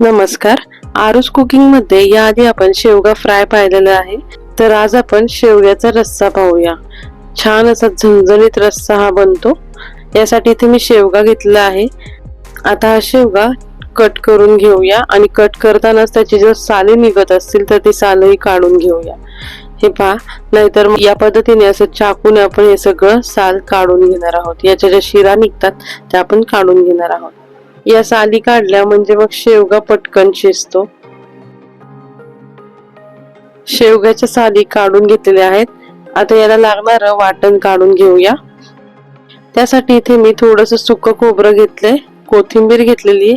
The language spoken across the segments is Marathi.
नमस्कार. आरुस कुकिंगमध्ये याआधी आपण शेवगा फ्राय पाहिलेला आहे. तर आज आपण शेवग्याचा रस्सा पाहूया. छान असा झणझणीत रस्सा हा बनतो. यासाठी इथे मी शेवगा घेतला आहे. आता हा शेवगा कट करून घेऊया आणि कट करतानाच त्याची जर साले निघत असतील तर ती सालही काढून घेऊया. हे पहा नाहीतर मग या पद्धतीने असं चाकून आपण हे सगळं साल काढून घेणार आहोत. याच्या ज्या शिरा निघतात त्या आपण काढून घेणार आहोत. या साली काढल्या म्हणजे मग शेवगा पटकन शिजतो. शेवग्याच्या साली काढून घेतलेल्या आहेत. आता याला लागणार वाटण काढून घेऊया. त्यासाठी इथे मी थोडस सुक खोबरं घेतलंय. कोथिंबीर घेतलेली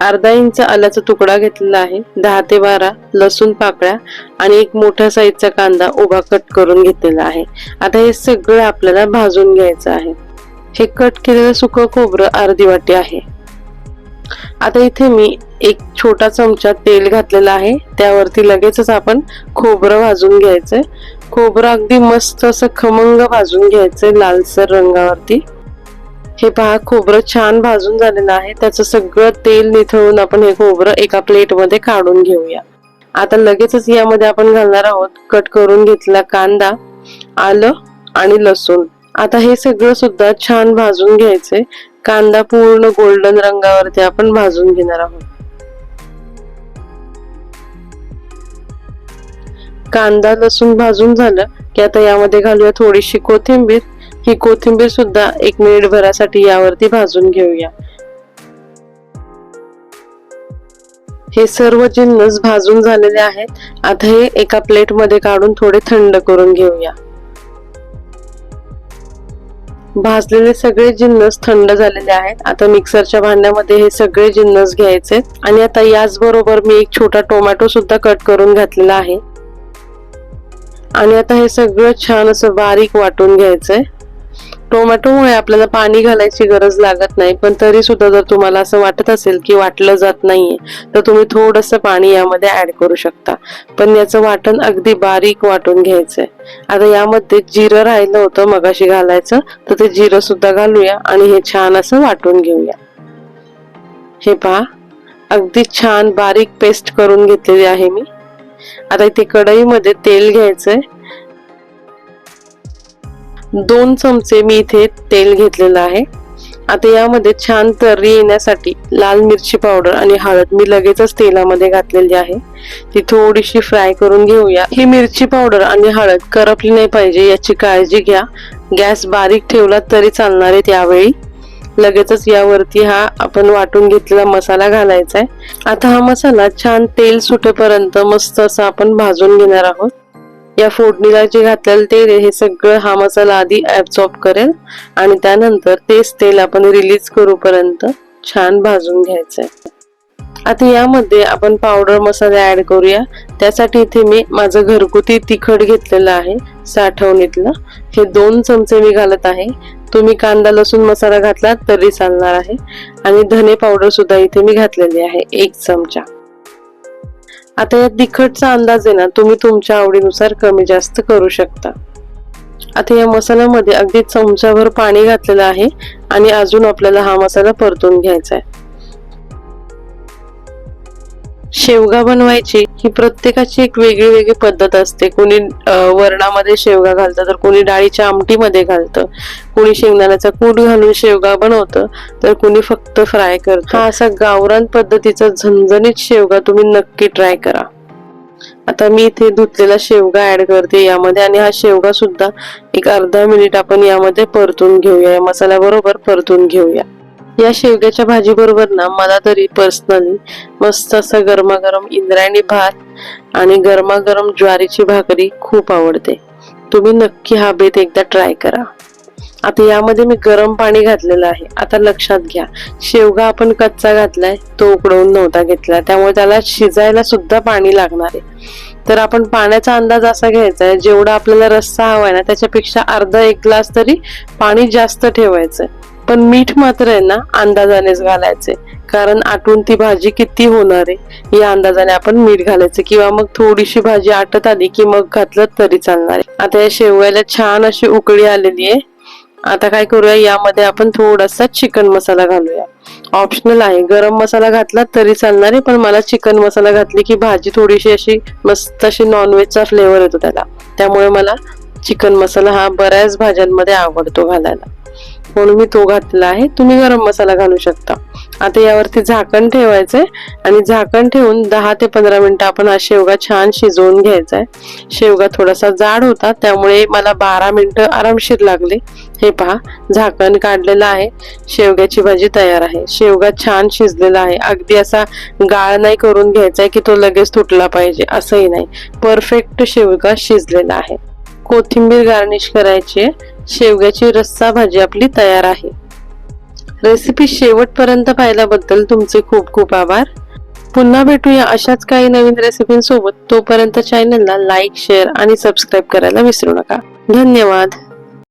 अर्धा इंच आल्याचा तुकडा घेतलेला आहे. दहा ते बारा लसूण पाकळ्या आणि एक मोठ्या साईजचा कांदा उभा कट करून घेतलेला आहे. आता हे सगळं आपल्याला भाजून घ्यायचं आहे. हे कट केलेलं सुकं खोबरं अर्धी वाटी आहे. आता इथे मी एक छोटा चमचा तेल घातलेला आहे. त्यावरती लगेचच आपण खोबरं भाजून घ्यायचंय. खोबरं अगदी मस्त असं खमंग भाजून घ्यायचंय लालसर रंगावरती. हे पहा खोबरं छान भाजून झालेलं आहे. त्याचं सगळं तेल निथळून आपण हे खोबरं एका प्लेटमध्ये काढून घेऊया. आता लगेचच यामध्ये आपण घालणार आहोत कट करून घेतलेला कांदा आलं आणि लसूण. आता हे सगळं सुद्धा छान भाजून घ्यायचंय. कांदा पूर्ण गोल्डन रंगावरती आपण भाजून घेणार आहोत. कांदा लसूण भाजून झालं की आता यामध्ये घालूया थोडीशी कोथिंबीर. ही कोथिंबीर सुद्धा एक मिनिट भरासाठी यावरती भाजून घेऊया. हे सर्व जिन्नस भाजून झालेले आहेत. आता हे एका प्लेटमध्ये काढून थोडे थंड करून घेऊया. भाजलेले सगळे जिन्नस थंड झालेले आहेत. आता मिक्सरच्या भांड्यामध्ये हे सगळे जिन्नस घ्यायचे आणि आता याच बरोबर मी एक छोटा टोमॅटो सुद्धा कट करून घातलेला आहे. आणि आता हे सगळं छान असं बारीक वाटून घ्यायचंय. टोमॅटोमुळे आपल्याला पाणी घालायची गरज लागत नाही पण तरी सुद्धा जर तुम्हाला असं वाटत असेल की वाटलं जात नाहीये तर तुम्ही थोडस पाणी यामध्ये ऍड करू शकता. पण याचं वाटण अगदी बारीक वाटून घ्यायचंय. आता यामध्ये जिरं राहिलं होतं मगाशी घालायचं तर ते जिरं सुद्धा घालूया आणि हे छान असं वाटून घेऊया. हे पहा अगदी छान बारीक पेस्ट करून घेतलेली आहे मी. आता इथे कढईमध्ये तेल घ्यायचंय. दोन चमचे मी इथे तेल घेतलेलं आहे. आता यामध्ये छान तर्री येण्यासाठी लाल मिरची पावडर आणि हळद मी लगेचच तेलामध्ये घातलेली आहे. ती थोडीशी फ्राय करून घेऊया. ही मिरची पावडर आणि हळद करपली नाही पाहिजे याची काळजी घ्या. गॅस बारीक ठेवला तरी चालणार आहे त्यावेळी. लगेचच यावरती हा आपण वाटून घेतलेला मसाला घालायचा आहे. आता हा मसाला छान तेल सुटेपर्यंत मस्त असा आपण भाजून घेणार आहोत. या फोडणीला जे घातलेलं तेल आहे हे सगळं हा मसाला आधी ऍब्सॉर्ब करेल आणि त्यानंतर तेच तेल आपण रिलीज करूपर्यंत छान भाजून घ्यायचं आहे आता यामध्ये आपण पावडर मसाले ऍड करूया. त्यासाठी इथे मी माझं घरगुती तिखट घेतलेलं आहे साठवणीतलं. हे दोन चमचे मी घालत आहे. तुम्ही कांदा लसूण मसाला घातला तरी चालणार आहे. आणि धने पावडर सुद्धा इथे मी घातलेली आहे एक चमचा. आता या तिखटचा अंदाज आहे ना तुम्ही तुमच्या आवडीनुसार कमी जास्त करू शकता. आता या मसाल्यामध्ये अगदी चमचाभर पाणी घातलेलं आहे आणि अजून आपल्याला हा मसाला परतून घ्यायचा आहे. शेवगा बनवायची ही प्रत्येकाची एक वेगळी वेगळी पद्धत असते. कोणी वरणामध्ये शेवगा घालतं तर कोणी डाळीच्या आमटीमध्ये घालतं. कोणी शेंगदाण्याचा कूट घालून शेवगा बनवतं तर कोणी फक्त फ्राय करतं. हा असा गावरान पद्धतीचा झणझणीत शेवगा तुम्ही नक्की ट्राय करा. आता मी इथे धुतलेला शेवगा ऍड करते यामध्ये आणि हा शेवगा सुद्धा एक अर्धा मिनिट आपण यामध्ये परतून घेऊया. या मसाल्याबरोबर परतून घेऊया. या शेवग्याच्या भाजी बरोबर ना मला तरी पर्सनली मस्त असं गरमागरम इंद्रायणी भात आणि गरमागरम ज्वारीची भाकरी खूप आवडते. तुम्ही नक्की हा बेत एकदा ट्राय करा. आता यामध्ये मी गरम पाणी घातलेलं आहे. आता लक्षात घ्या. शेवगा आपण कच्चा घातलाय तो उकडवून नव्हता घेतला. त्यामुळे त्याला शिजायला सुद्धा पाणी लागणार आहे. तर आपण पाण्याचा अंदाज असा घ्यायचा आहे जेवढा आपल्याला रस्सा हवाय ना त्याच्यापेक्षा अर्धा एक ग्लास तरी पाणी जास्त ठेवायचंय. पण मीठ मात्र आहे ना अंदाजानेच घालायचे कारण आटून ती भाजी किती होणार आहे? या अंदाजाने आपण मीठ घालायचं. किंवा मग थोडीशी भाजी आटत आली की मग घातलं तरी चालणार आहे. आता या शेवयाला छान अशी उकळी आलेली आहे. आता काय करूया? यामध्ये आपण थोडासा चिकन मसाला घालूया. ऑप्शनल आहे. गरम मसाला घातला तरी चालणार आहे. पण मला चिकन मसाला घातली की भाजी थोडीशी अशी मस्त अशी नॉनव्हेजचा फ्लेवर येतो त्याला. त्यामुळे मला चिकन मसाला हा बऱ्याच भाज्यांमध्ये आवडतो घालायला. म्हणून मी तो घातला आहे. तुम्ही गरम मसाला घालू शकता. आता यावरती झाकण ठेवायचंय आणि झाकण ठेवून दहा ते पंधरा मिनिटं आपण हा शेवगा छान शिजवून घ्यायचा आहे शेवगा थोडासा जाड होता त्यामुळे मला बारा मिनिटं आरामशीर लागले. हे पहा झाकण काढलेलं आहे. शेवग्याची भाजी तयार आहे. शेवगा छान शिजलेला आहे. अगदी असा गाळ नाही करून घ्यायचा आहे की तो लगेच तुटला पाहिजे. असंही नाही. परफेक्ट शेवगा शिजलेला आहे. कोथिंबीर गार्निश करायची आहे. शेवग्याची रस्सा भाजी आपली तयार आहे. रेसिपी शेवटपर्यंत पाहिल्याबद्दल तुमचे खूप खूप आभार. पुन्हा भेटूया अशाच काही नवीन रेसिपींसोबत तोपर्यंत चॅनलला लाईक शेअर आणि सबस्क्राईब करायला विसरू नका. धन्यवाद.